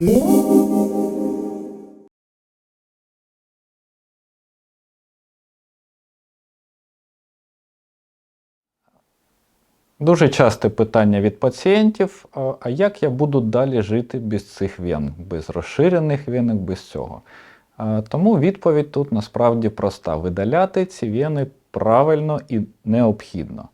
Дуже часте питання від пацієнтів: а як я буду далі жити без цих вен, без розширених венок, без цього? Тому відповідь тут насправді проста: видаляти ці вени правильно і необхідно.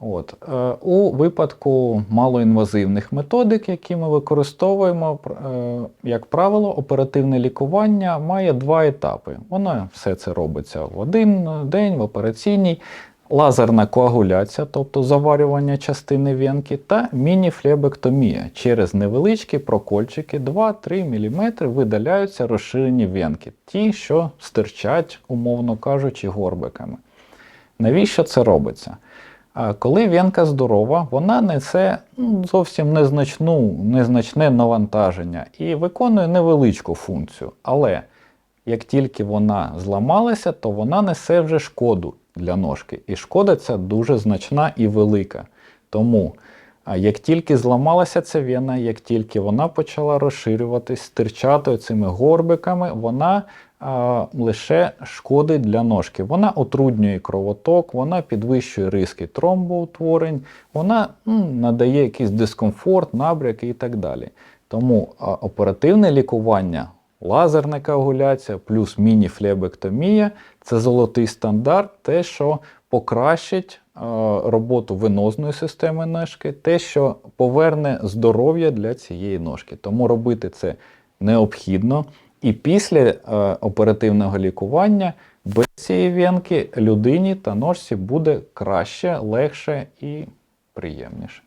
От. е, У випадку малоінвазивних методик, які ми використовуємо, е, як правило, оперативне лікування має два етапи. Воно все це робиться в один день в операційній. Лазерна коагуляція, тобто заварювання частини венки, та мініфлебектомія. Через невеличкі прокольчики 2-3 мм видаляються розширені венки, ті, що стирчать, умовно кажучи, горбиками. Навіщо це робиться? Коли венка здорова, вона несе ну, зовсім незначну, незначне навантаження і виконує невеличку функцію. Але як тільки вона зламалася, то вона несе вже шкоду для ножки. І шкода ця дуже значна і велика. Тому, а як тільки зламалася ця вена, як тільки вона почала розширюватись, стирчати цими горбиками, вона а, лише шкодить для ножки. Вона отруднює кровоток, вона підвищує риски тромбоутворень, вона м, надає якийсь дискомфорт, набряки і так далі. Тому а, оперативне лікування, лазерна коагуляція плюс мініфлебектомія це золотий стандарт, те, що покращить роботу венозної системи ножки, те, що поверне здоров'я для цієї ножки. Тому робити це необхідно. І після е, оперативного лікування без цієї венки людині та ножці буде краще, легше і приємніше.